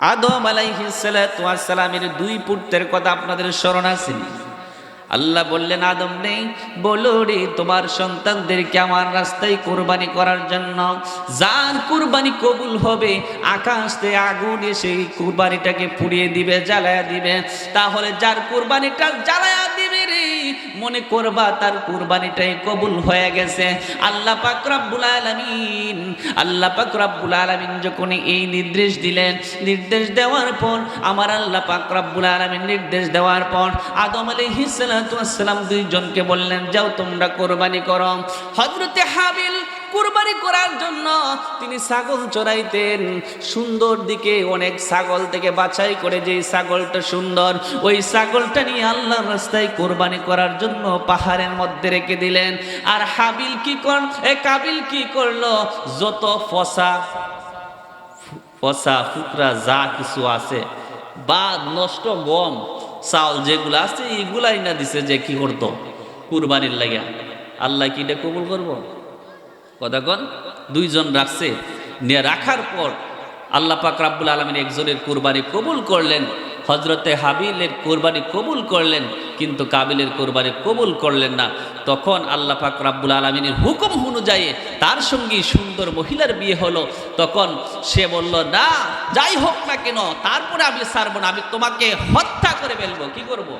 আদম আলাইহিসালামের দুই পুত্রের কথা আপনাদের স্মরণ আছে? আল্লাহ বললেন, আদম নেই। বলো রে, তোমার সন্তানদেরকে আমার রাস্তায় কোরবানি করার জন্য যার কোরবানি কবুল হবে, আকাশ থেকে আগুন এসে কোরবানিটাকে পুড়িয়ে দিবে, জ্বালায়া দিবে। তাহলে যার কোরবানিটা জ্বালায়া দিবে রে, মনে করবা তার কুরবানিটাই কবুল হয়ে গেছে। আল্লাহ আল্লাহ যখন এই নির্দেশ দিলেন, নির্দেশ দেওয়ার পর, আমার আল্লাহ পাক রব্বুল আলামিন নির্দেশ দেওয়ার পর, আদম আলাইহিস সালাতু দুইজনকে বললেন, যাও তোমরা কোরবানি করো। হযরতে হাবিল কুরবানি করার জন্য তিনি ছাগল চড়াইতেন। সুন্দর দিকে অনেক ছাগল থেকে বাছাই করে যে ছাগলটা সুন্দর, ওই ছাগলটা নিয়ে আল্লাহর রাস্তায় কোরবানি করার জন্য পাহাড়ের মধ্যে রেখে দিলেন। আর হাবিল কি কর, এ কাবিল কি করল? যত ফসা ফসা, ফুকরা, যা কিছু আছে বা নষ্ট, গম, চাউল যেগুলো আছে, এগুলাই না দিছে যে কি করতো? কুরবানির লাগে আল্লাহ কি এটা কবুল করব? কতক্ষণ দুইজন রাখছে। নিয়ে রাখার পর আল্লাহ পাক রাব্বুল আলমিন একজনের কোরবানি কবুল করলেন হজরতে হাবিলের কোরবানি কবুল করলেন, কিন্তু কাবিলের কোরবানি কবুল করলেন না। তখন আল্লাহ পাক রাব্বুল আলমিনের হুকুম অনুযায়ী তার সঙ্গে সুন্দর মহিলার বিয়ে হলো। তখন সে বলল, না, যাই হোক না কেন, তারপরে আমি ছাড়বো না, আমি তোমাকে হত্যা করে ফেলব। কি করব?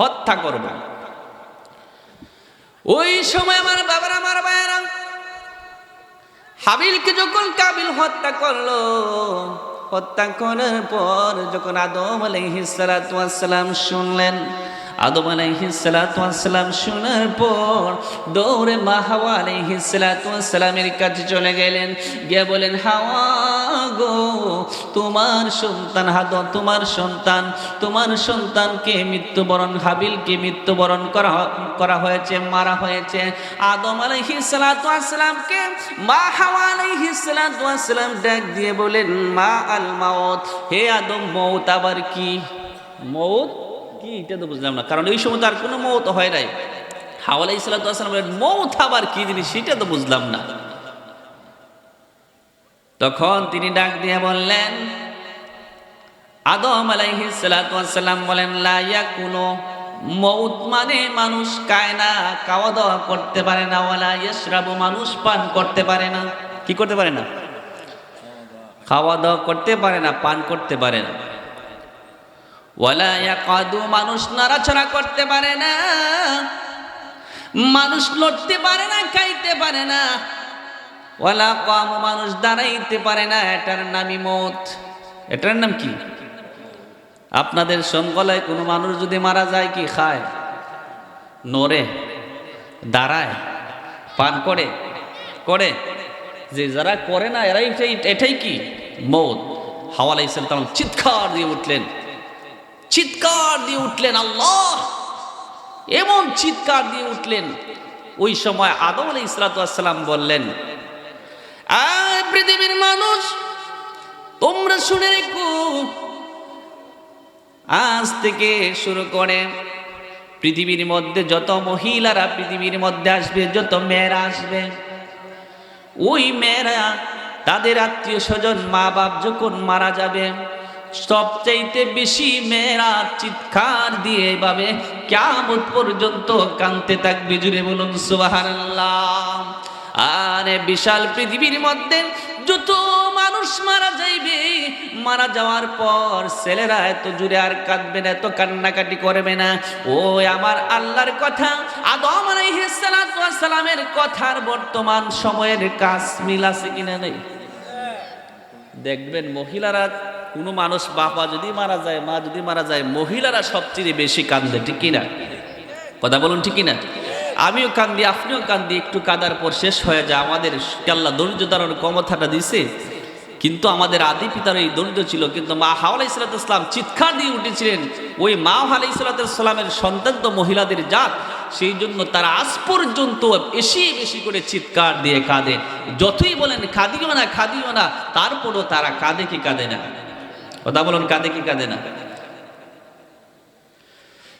হত্যা করব। ওই সময় আমার বাবার, আমার ভাইয়েরা হাবিলকে যখন কাবিল হত্যা করল হত্যা করার পর যখন আদম আলাইহিসালাম শুনলেন আদম আলাইহিসালাম শোনার পর দৌড়ে মা হাওয়া আলাইহিসালামের কাছে চলে গেলেন। গিয়ে বলেন, হাওয়া গো, তোমার সন্তান হাদ তোমার সন্তান, তোমার সন্তানকে মৃত্যুবরণ, হাবিলকে মৃত্যুবরণ করা করা হয়েছে, মারা হয়েছে। আদম আলাইহিসালামকে মা হাওয়া আলাইহিসালাম ডাক দিয়ে বলেন, মা আল মাউত হে আদম মৌত আবার কি? মৌত কি, এটা তো বুঝলাম না। কারণ এই সময় তার কোনো মৌত হয় নাই। হাওয়া আলাইহিসালাম বলেন মৌত আবার কি জিনিস, সেটা তো বুঝলাম না। তখন তিনি ডাক দিয়ে বললেন, আদম আলাইহিসালাম বলেন লাইয়া কোনো মৌত মানে মানুষ খায় না খাওয়া দাওয়া করতে পারে না, ওয়ালা ইয়শরাবু, মানুষ পান করতে পারে না। কি করতে পারে না? খাওয়া দাওয়া করতে পারে না, পান করতে পারে না। ওয়ালা মানুষ নাড়াছড়া করতে পারে না। মানুষ লড়তে পারে না, খাইতে পারে না। ওয়ালা কম, মানুষ দাঁড়াইতে পারে না, এটার নামই মত। এটার নাম কি? আপনাদের সংকলায় কোনো মানুষ যদি মারা যায় কি খায়? নড়ে, দাঁড়ায়, পান করে করে। যে যারা করে না, এরাই এটাই কি? মৌত। হাওয়ালা ইসলাম চিৎকার দিয়ে উঠলেন। চিৎকার দিয়ে উঠলেন, আল্লাহ। এমন চিৎকার দিয়ে উঠলেন, ওই সময় আদম আলাই ইসলাতাম বললেন পৃথিবীর মানুষ, তোমরা শুনে রেখো, আজ থেকে শুরু করে পৃথিবীর মধ্যে যত মহিলারা পৃথিবীর মধ্যে আসবে, যত মেয়েরা আসবে, ওই মেয়েরা তাদের আত্মীয় স্বজন মা বাপ যখন মারা যাবে সবচাইতে বেশি মেয়েরা চিৎকার দিয়ে এভাবে কেমন পর্যন্ত কানতে থাকবে। জুড়ে বলুন সুবাহান আরে বিশাল পৃথিবীর মধ্যে যত মানুষ মারা যাইবে, মারা যাওয়ার পর ছেলেরা এত জুড়ে আর কাঁদবে না, এত কান্নাকাটি করবে না। ও আমার আল্লাহর কথা, আদম আলাইহিসসালামের কথার বর্তমান সময়ের কাজ মিল আছে কিনা নেই? দেখবেন মহিলারা কোনো মানুষ বাবা যদি মারা যায়, মা যদি মারা যায়, মহিলারা সবচেয়ে বেশি কান্দে ঠিক কিনা? কথা বলুন ঠিক কিনা? আমিও কান্দি, আপনিও কান্দি, একটু কাদার পর শেষ হয়ে যায়। আমাদের আল্লাহ ধৈর্য ধারণ ক্ষমতাটা দিছে, কিন্তু আমাদের আদি পিতার এই দরিদ্র ছিল, কিন্তু মা হাওয়ালা ইসলাতাম চিৎকার দিয়ে উঠেছিলেন, ওই মা হাওয়ালা ইসলাতামের সন্তান তো মহিলাদের জাত, সেই জন্য তারা আজ পর্যন্ত বেশি বেশি করে চিৎকার দিয়ে কাঁদে। যতই বলেন, কাঁদিও না কাঁদিও না, তারপরও তারা কাঁদে কি কাঁদে না। কথা বলুন, কাঁদে কি কাঁদে না?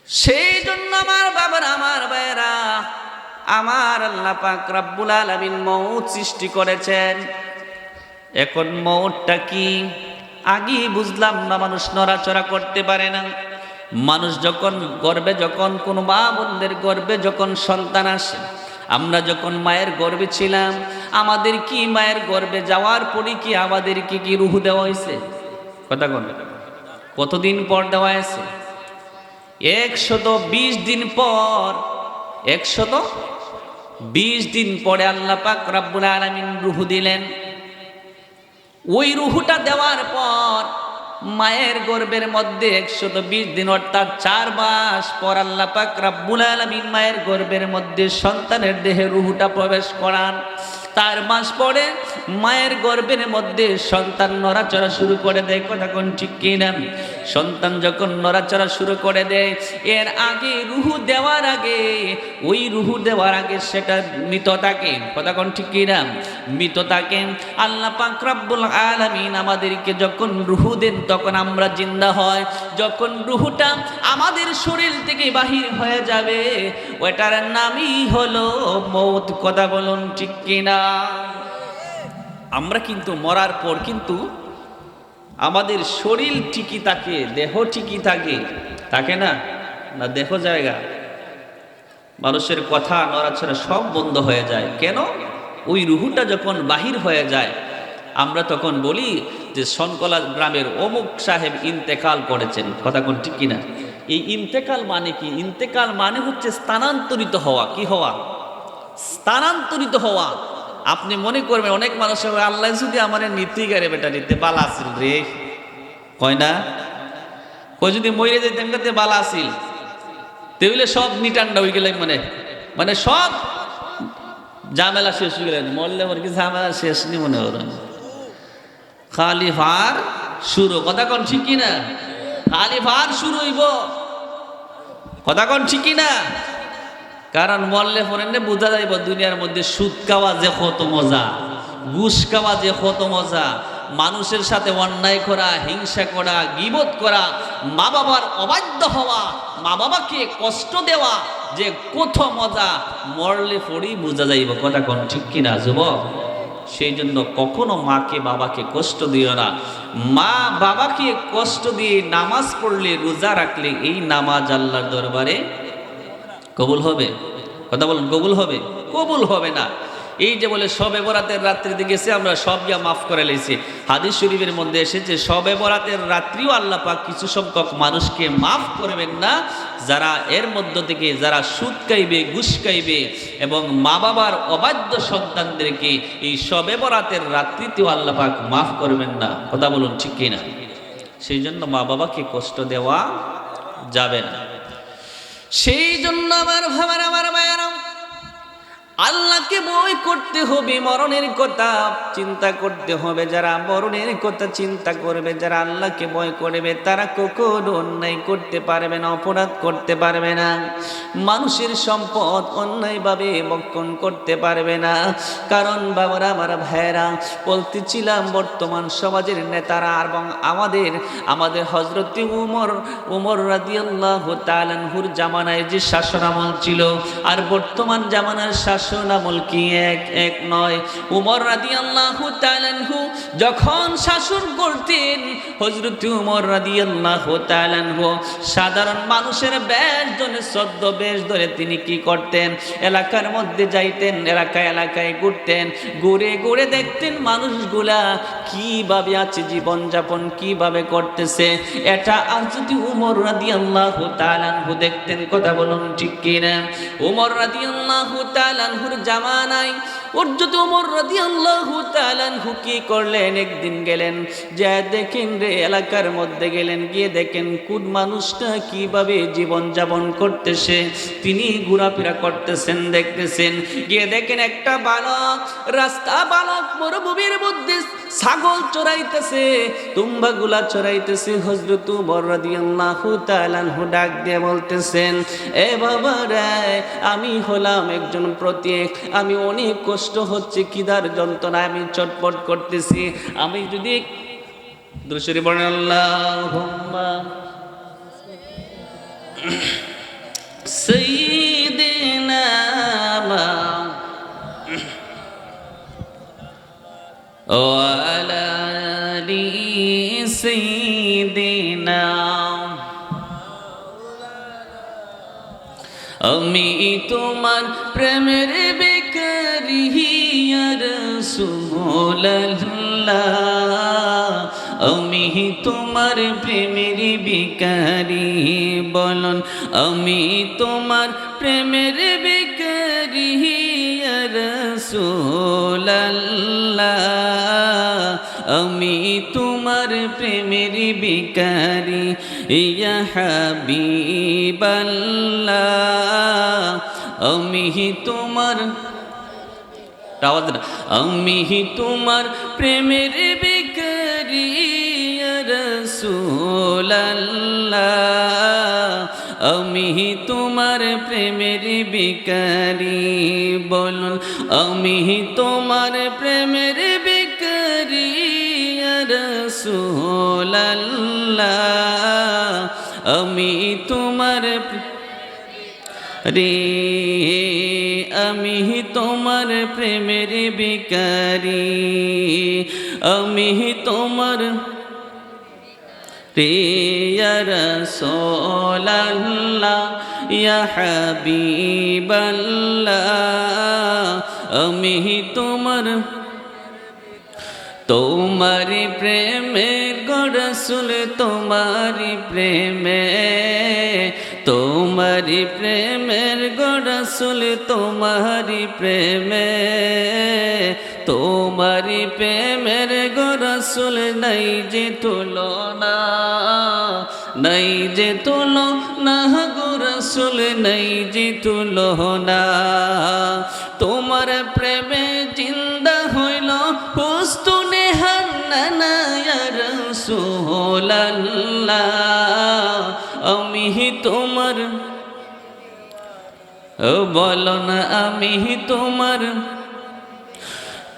সেই জন্য আমার বাবার, আমার ভাইয়েরা, আমার আল্লাহ পাক রব্বুল আলামিন মৌত সৃষ্টি করেছেন। এখন মৌতটা কি? আগেই বুঝলাম না, মানুষ নড়াচড়া করতে পারে না। মানুষ যখন গর্বে, যখন কোনো মা বোনদের গর্বে যখন সন্তান আসে, আমরা যখন মায়ের গর্বে ছিলাম, আমাদের কি মায়ের গর্বে যাওয়ার পরে কি আমাদের কি কি রুহু দেওয়া হয়েছে কথা কোন। কতদিন পর দেওয়া হয়েছে একশত বিশ দিন পর, একশত বিশ দিন পরে আল্লাহ পাক রাব্বুল আলামিন রুহু দিলেন। ওই রুহুটা দেওয়ার পর মায়ের গর্বের মধ্যে একশত বিশ দিন, অর্থাৎ চার মাস পর আল্লাহ পাক রাব্বুল আলামিন মায়ের গর্বের মধ্যে সন্তানের দেহে রুহুটা প্রবেশ করান। তার মাস পরে মায়ের গর্ভের মধ্যে সন্তান নড়াচড়া শুরু করে দেয়, কথা কোন ঠিক কিনা? সন্তান যখন নড়াচড়া শুরু করে দেয়, এর আগে রুহু দেওয়ার আগে, ওই রুহু দেওয়ার আগে সেটা মৃত থাকে কথা কোন ঠিক কিনা? মৃত থাকে আল্লাহ পাক রব্বুল আলামিন আমাদেরকে যখন রুহু দেন, তখন আমরা জিন্দা হয়। যখন রুহুটা আমাদের শরীর থেকে বাহির হয়ে যাবে, ওটার নামই হলো মৌত, কথা বলুন ঠিক কিনা? আমরা কিন্তু মরার পর কিন্তু আমাদের শরীর ঠিকই থাকে, দেহ ঠিকই থাকে থাকে না? না দেহ জায়গা? মানুষের কথা, নড়াচড়া সব বন্ধ হয়ে যায়। কেন? ওই রুহুটা যখন বাহির হয়ে যায়, আমরা তখন বলি যে সনকলা গ্রামের অমুক সাহেব ইন্তেকাল করেছেন। কথা কোন ঠিক কিনা? এই ইন্তেকাল মানে কি? ইন্তেকাল মানে হচ্ছে স্থানান্তরিত হওয়া। কি হওয়া? স্থানান্তরিত হওয়া। আপনি মনে করবেন অনেক মানুষ আল্লাহ যদি আমার নীতি গারে বেটা নিতে বালা আসিল রে। কয় না? কই যদি মরে যেতাম কাতে বালা আসিল তেগুলো সব নিটান্ডা হয়ে গেলেন মানে। মানে সব ঝামেলা শেষ হয়ে গেলেন মরলে মরে কি ঝামেলা শেষ নি মনে করেন খালি ফার শুরু। কথা কন ঠিক না খালি ফার শুরু হইব। কথা কন ঠিক না কারণ মরলে পরে নে, বোঝা যাইব দুনিয়ার মধ্যে সুদ খাওয়া যে কত মজা, ঘুষ খাওয়া যে কত মজা, মানুষের সাথে অন্যায় করা, হিংসা করা, গিবত করা, মা বাবার অবাধ্য হওয়া, মা বাবাকে কষ্ট দেওয়া যে কত মজা মরলে পরেই বোঝা যাইব, কথা কোন ঠিক কিনা যুবক? সেই জন্য কখনো মাকে, বাবাকে কষ্ট দিও না। মা বাবাকে কষ্ট দিয়ে নামাজ পড়লে রোজা রাখলে এই নামাজ আল্লাহর দরবারে কবুল হবে? কথা বলুন, কবুল হবে? কবুল হবে না। এই যে বলে সবে বরাতের রাত্রিতে গেছে আমরা সব গিয়া মাফ করে লেছি হাদিস শরীফের মধ্যে এসেছে, সবে বরাতের রাত্রিও আল্লাহ পাক কিছু সংখ্যক মানুষকে মাফ করবেন না, যারা এর মধ্য থেকে যারা সুদ খাইবে, ঘুষ খাইবে এবং মা বাবার অবাধ্য সন্তানদেরকে এই সবে বরাতের রাত্রিতেও আল্লাহ পাক মাফ করবেন না। কথা বলুন ঠিক কিনা? সেই জন্য মা বাবাকে কষ্ট দেওয়া যাবে না। সেই জন্য আমার ভাবার আমার মায়েরাম আল্লাহকে বই করতে হবে, মরণের কথা চিন্তা করতে হবে। যারা মরণের কথা চিন্তা করবে, যারা আল্লাহকে ভয় করবে, তারা কখনো অন্যায় করতে পারবে না, অপরাধ করতে পারবে না। মানুষের সম্পদ অন্যায়ভাবে বক্ষণ করতে পারবে না। কারণ বাবারা, আমার ভাইয়েরা, বলতেছিলাম, বর্তমান সমাজের নেতারা এবং আমাদের আমাদের হজরতি উমর উমর রাদিয়াল্লাহ তালানহুর জামানায় যে শাসন আমল ছিল, আর বর্তমান জামানার শাসন আমল কি এক এক নয়। উমর রাদিয়াল্লাহু তাআলাহু যখন শাসন করতেন হযরত উমর রাদিয়াল্লাহু তাআলাহু সাধারণ মানুষের বেশ ধরে সদ্য বেশ ধরে তিনি কি করতেন? এলাকার মধ্যে যাইতেন এলাকায় এলাকায় ঘুরতেন, ঘুরে ঘুরে দেখতেন মানুষগুলা কীভাবে আছে জীবন যাপন কীভাবে করতেছে। এটা আর যদি উমর রাদিয়াল্লাহু তাআলাহু দেখতেন, কথা বলুন ঠিক কিনা? উমর রাদিয়াল্লাহু তাআলাহুর জামানায়। যদি ওমর রাদিয়াল্লাহু তাআলাহু কি করলেন? একদিন গেলেন, যা দেখেন রে এলাকার মধ্যে গেলেন, গিয়ে দেখেন মানুষটা কীভাবে জীবন যাপন করতেছে। তিনি ঘোরাফেরা করতেছেন, দেখতেছেন। গিয়ে দেখেন একটা বালক, রাস্তা বালক মরুভূমির মধ্যে ছাগল চড়াইতেছে, তুম্বাগুলা চড়াইতেছে। হজরত উমর রাদিয়াল্লাহু তাআলাহু ডাক দিয়ে বলতেছেন, এ বাবা রে আমি হলাম একজন আমি অনেক কষ্ট হচ্ছে কিদার যন্ত্রণা আমি চটপট করতেছি। আমি যদি দুশরি বলেন সাইয়্যিদিনা আমি তোমার প্রেমের বেকারি রসুল্লাহ আমি তোমার প্রেমের বেকারি বলন। আমি তোমার প্রেমের বিকারি রসুল্লাহ আমি তোমার প্রেমের বিকারি ইয়া হাবিবাল্লাহ। আমি তোমার আওয়াজ না তোমার প্রেমের বিকারি রসুল্লাহ আমি তোমার প্রেমের বিকারি বলুন, আমি তোমার প্রেমের বিকারি রসুল্লাহ আমি তোমার রে আমি তোমার প্রেমের বিকারি আমি তোমার ইয়া হাবিবাল্লাহ। আমি তোমার তোমারি প্রেমের গড়সুল তোমারি প্রেমে। তোমারি প্রেমের গড়সুল, তোমারি প্রেমে। তোমারি প্রেমের গড়সুল নাই যে তুলনা, নাই যে তুলো না গরসুল নাই যে তুলনা। তোমার প্রেমে জিন্দা হইল পুস্তুনে হান্নানায়ার আমি তোমার। ও বলো না আমি তোমার।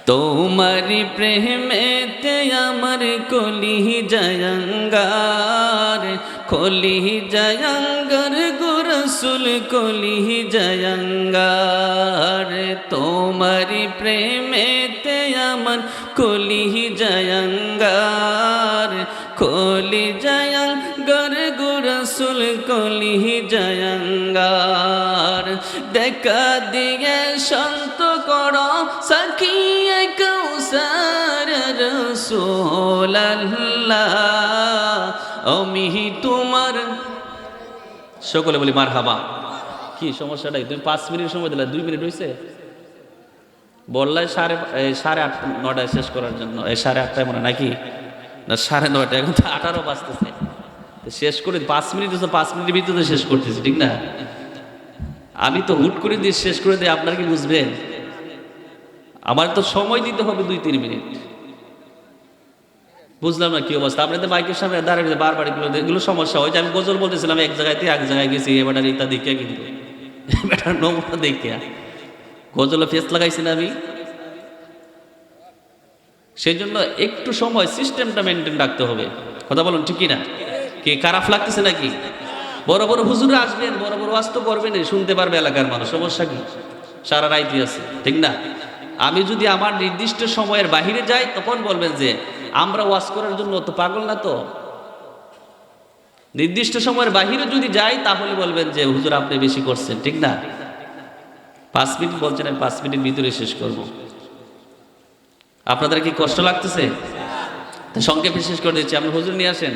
তোমারি প্রেমেতে আমার কলি জয়ঙ্গার কলি জয়ঙ্গার গুরসুল, কলি জয়ঙ্গার। তোমারি প্রেমেতে আমার কলি জয়ঙ্গার কলি জয়ঙ্গার গুরসুল কলি জয়ঙ্গার। দেখা দিয়ে শান্ত করো সখিয়ে কৌসার রসোল্লাহ আমি তোমার সকলে বলি মার হাবা কি সমস্যাটা তুমি পাঁচ মিনিট সময় দিলে, দুই মিনিট হয়েছে বললাই সাড়ে সাড়ে আট, নটায় শেষ করার জন্য। এই সাড়ে আটটায় মনে নাকি? না, সাড়ে নটায় এখন তো আঠারো বাজতেছে। শেষ করে পাঁচ মিনিট তো পাঁচ মিনিটের ভিতরে শেষ করতেছি, ঠিক না? আমি তো হুট করে দিয়ে শেষ করে দিই আপনার কি বুঝবেন? আমার তো সময় দিতে হবে দুই, তিন মিনিট। বুঝলাম না কি অবস্থা। আপনি তো বাইকের সামনে দাঁড়িয়ে বারবার এগুলো এগুলো সমস্যা হয়। যে আমি গজল বলতেছিলাম, এক জায়গায় এক জায়গায় গেছি এবার ইত্যা দেখিয়া কিন্তু। বেটার নমুনা দেখিয়া। গজলে ফেস লাগাইছি না আমি। সেই জন্য একটু সময় সিস্টেমটা মেনটেন রাখতে হবে। কথা বলুন ঠিকই না কি? খারাপ লাগতেছে নাকি? বড় বড় হুজুরে আসবেন, বড় বড় ওয়াজ তো করবেন শুনতে পারবে এলাকার মানুষ, সমস্যা কি? সারা রাইতি আছে, ঠিক না? আমি যদি আমার নির্দিষ্ট সময়ের বাহিরে যাই, তখন বলবেন যে, আমরা ওয়াজ করার জন্য তো পাগল না তো? নির্দিষ্ট সময়ের বাহিরে যদি যাই, তাহলে বলবেন যে, হুজুর, আপনি বেশি করছেন, ঠিক না? পাঁচ মিনিট বলছেন, আমি পাঁচ মিনিট ভিতরে শেষ করব। আপনাদের কি কষ্ট লাগতেছে? সংক্ষেপে শেষ করে দিচ্ছি, আপনি হুজুর নিয়ে আসেন।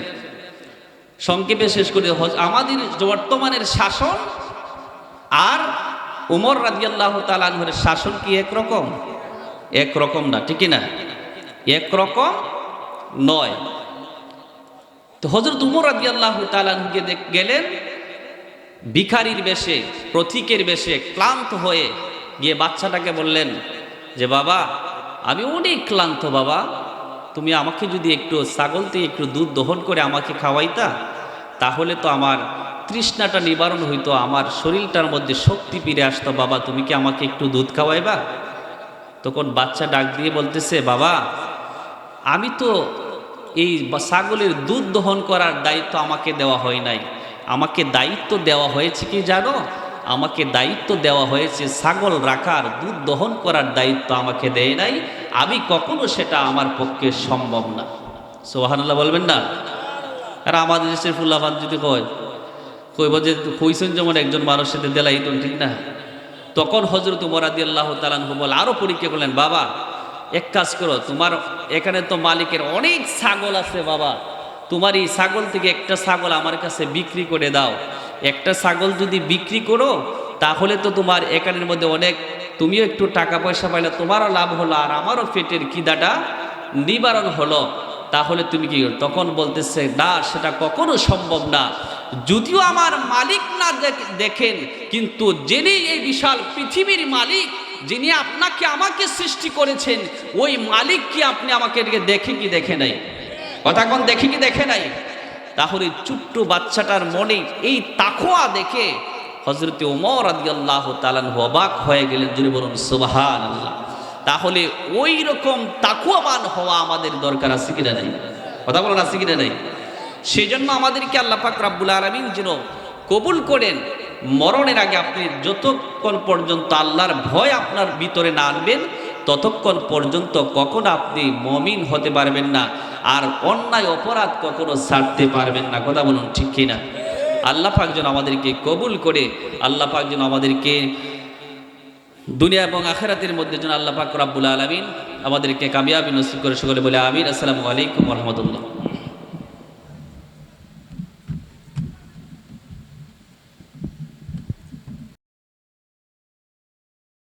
সংক্ষেপে শেষ করে হজ- আমাদের বর্তমানের শাসন আর উমর রাজিয়াল্লাহ তালানহের শাসন কি একরকম একরকম না, ঠিকই না? একরকম নয়। তো হজরত উমর রাজিয়াল্লাহ তালানহুকে দেখ- গেলেন ভিখারির বেশে, প্রতীকের বেশে ক্লান্ত হয়ে গিয়ে বাচ্চাটাকে বললেন, যে বাবা, আমি অনেক ক্লান্ত বাবা। তুমি আমাকে যদি একটু ছাগল থেকে একটু দুধ দহন করে আমাকে খাওয়াইতা তাহলে তো আমার তৃষ্ণাটা নিবারণ হইতো, আমার শরীরটার মধ্যে শক্তি ফিরে আসতো, বাবা, তুমি কি আমাকে একটু দুধ খাওয়াইবা? তখন বাচ্চা ডাক দিয়ে বলতেছে, বাবা, আমি তো এই ছাগলের দুধ দহন করার দায়িত্ব আমাকে দেওয়া হয় নাই। আমাকে দায়িত্ব দেওয়া হয়েছে কি জানো? আমাকে দায়িত্ব দেওয়া হয়েছে ছাগল রাখার, দুধ দহন করার দায়িত্ব আমাকে দেয় নাই। আমি কখনো সেটা আমার পক্ষে সম্ভব না। সোহানাল্লাহ বলবেন না? আর আমাদের দেশের ফুল্লাফান যদি কয়, কইব যে কইছেন যেমন একজন মানুষ সাথে দেলাই তো ঠিক না? তখন হজরত উমর আদি আল্লাহ তালানহু বল আরও পরীক্ষা করলেন, বাবা, এক কাজ করো, তোমার এখানে তো মালিকের অনেক ছাগল আছে বাবা, তোমার এই ছাগল থেকে একটা ছাগল আমার কাছে বিক্রি করে দাও। একটা ছাগল যদি বিক্রি করো, তাহলে তো তোমার এখানের মধ্যে অনেক, তুমিও একটু টাকা পয়সা পাইলে তোমারও লাভ হলো, আর আমারও পেটের কিদাটা নিবারণ হলো। তাহলে তুমি কি তখন বলতেছে, না, সেটা কখনো সম্ভব না। যদিও আমার মালিক না দেখেন, কিন্তু যিনি এই বিশাল পৃথিবীর মালিক, যিনি আপনাকে আমাকে সৃষ্টি করেছেন, ওই মালিক কি আপনি আমাকে দেখে কি দেখে নাই? কথা কোন দেখে কি দেখে নাই? তাহলে ছোট্ট বাচ্চাটার মনে এই তাকোয়া দেখে হজরত ওমর আদি আল্লাহ তালান অবাক হয়ে গেলেন। যিনি বলুন সুবাহান আল্লাহ তাহলে ওই রকম তাকুয়াবান হওয়া আমাদের দরকার আছে কিনা নাই? কথা বলেন, আছে কিনা নাই? সেই জন্য আমাদেরকে আল্লাহ পাক রাব্বুল আলমিন যেন কবুল করেন। মরণের আগে আপনি যতক্ষণ পর্যন্ত আল্লাহর ভয় আপনার ভিতরে না আনবেন, ততক্ষণ পর্যন্ত কখনো আপনি মমিন হতে পারবেন না আর অন্যায় অপরাধ কখনো ছাড়তে পারবেন না। কথা বলুন ঠিক কিনা? আল্লাহ পাক যেন আমাদেরকে কবুল করে, আল্লাহ পাক যেন আমাদেরকে দুনিয়া এবং আখেরাতের মধ্যে যেন আল্লাহ পাক রাব্বুল আলমিন আমাদেরকে কামিয়াবি নসিব করে সকলে বলে আমির আসসালামু আলাইকুম রহমতুল্লাহ।